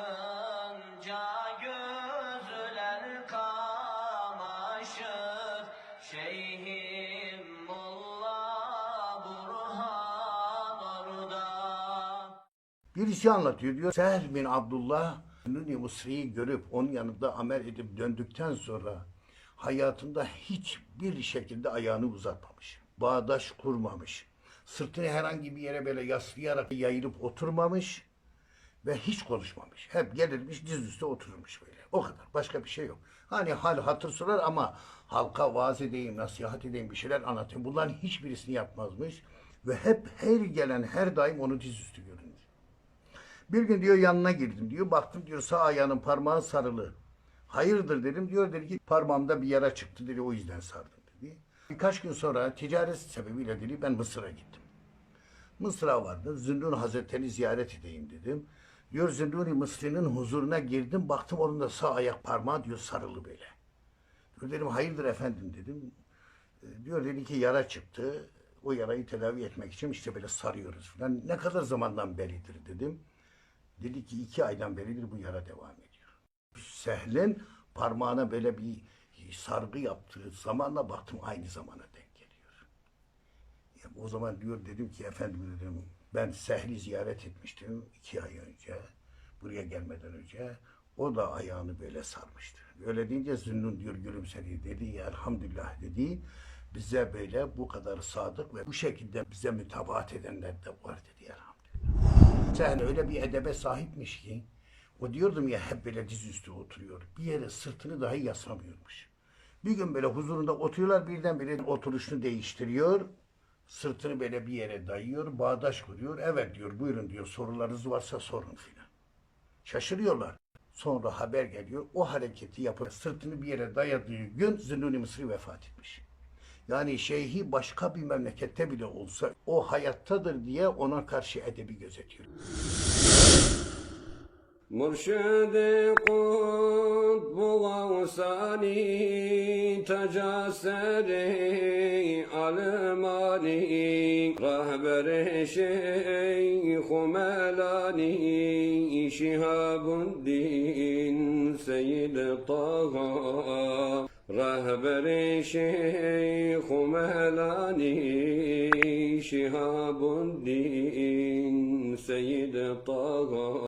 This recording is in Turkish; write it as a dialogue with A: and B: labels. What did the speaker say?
A: bakınca gözler kamaşır Şeyhim Molla Burhan orada
B: Birisi anlatıyor diyor. Seher bin Abdullah Nuni Mısri'yi görüp onun yanında amel edip döndükten sonra hayatında hiçbir şekilde ayağını uzatmamış. Bağdaş kurmamış. Sırtını herhangi bir yere böyle yaslayarak yayılıp oturmamış ve hiç konuşmamış. Hep gelirmiş dizüstü oturmuş böyle. O kadar. Başka bir şey yok. Hani hal hatır sorar ama halka vaaz edeyim, nasihat edeyim, bir şeyler anlatayım. Bunların hiçbirisini yapmazmış. Ve hep her gelen her daim onu dizüstü görünür. Bir gün diyor yanına girdim diyor. Baktım diyor sağ ayağının parmağı sarılı. Hayırdır dedim. Diyor dedi ki parmağımda bir yara çıktı dedi. O yüzden sardım dedi. Birkaç gün sonra ticaret sebebiyle dedi ben Mısır'a gittim. Mısır'a vardım. Zünnun Hazretlerini ziyaret edeyim dedim. Diyor Zünnun Mısri'nin huzuruna girdim. Baktım onun da sağ ayak parmağı diyor sarılı böyle. Diyor dedim hayırdır efendim dedim. E, Diyor dedi ki yara çıktı. O yarayı tedavi etmek için işte böyle sarıyoruz falan. Ne kadar zamandan beridir dedim. Dedi ki iki aydan beridir bu yara devam ediyor. Sehlin parmağına böyle bir sargı yaptığı zamanla baktım aynı zamana denk geliyor. Ya o zaman diyor dedim ki efendim dedim ben Sehl'i ziyaret etmiştim iki ay önce. Buraya gelmeden önce. O da ayağını böyle sarmıştı. Öyle deyince Zünnun diyor gülümsedi. Dedi ya elhamdülillah dedi. Bize böyle bu kadar sadık ve bu şekilde bize mütabaat edenler de var dedi elhamdülillah. Sen öyle bir edebe sahipmiş ki o diyordum ya hep böyle dizüstü oturuyor. Bir yere sırtını dahi yaslamıyormuş. Bir gün böyle huzurunda oturuyorlar birdenbire oturuşunu değiştiriyor. Sırtını böyle bir yere dayıyor, bağdaş kuruyor. Evet diyor buyurun diyor sorularınız varsa sorun filan. Şaşırıyorlar. Sonra haber geliyor. O hareketi yapıp sırtını bir yere dayadığı gün Zünnuni Mısri vefat etmiş. Yani şeyhi başka bir memlekette bile olsa o hayattadır diye ona karşı edebi gözetiyor.
C: مرشد قطب غوثاني تجسري علماني رهبر شيخ ملاني شهاب الدين سيد طه رهبر شيخ ملاني شهاب الدين سيد طه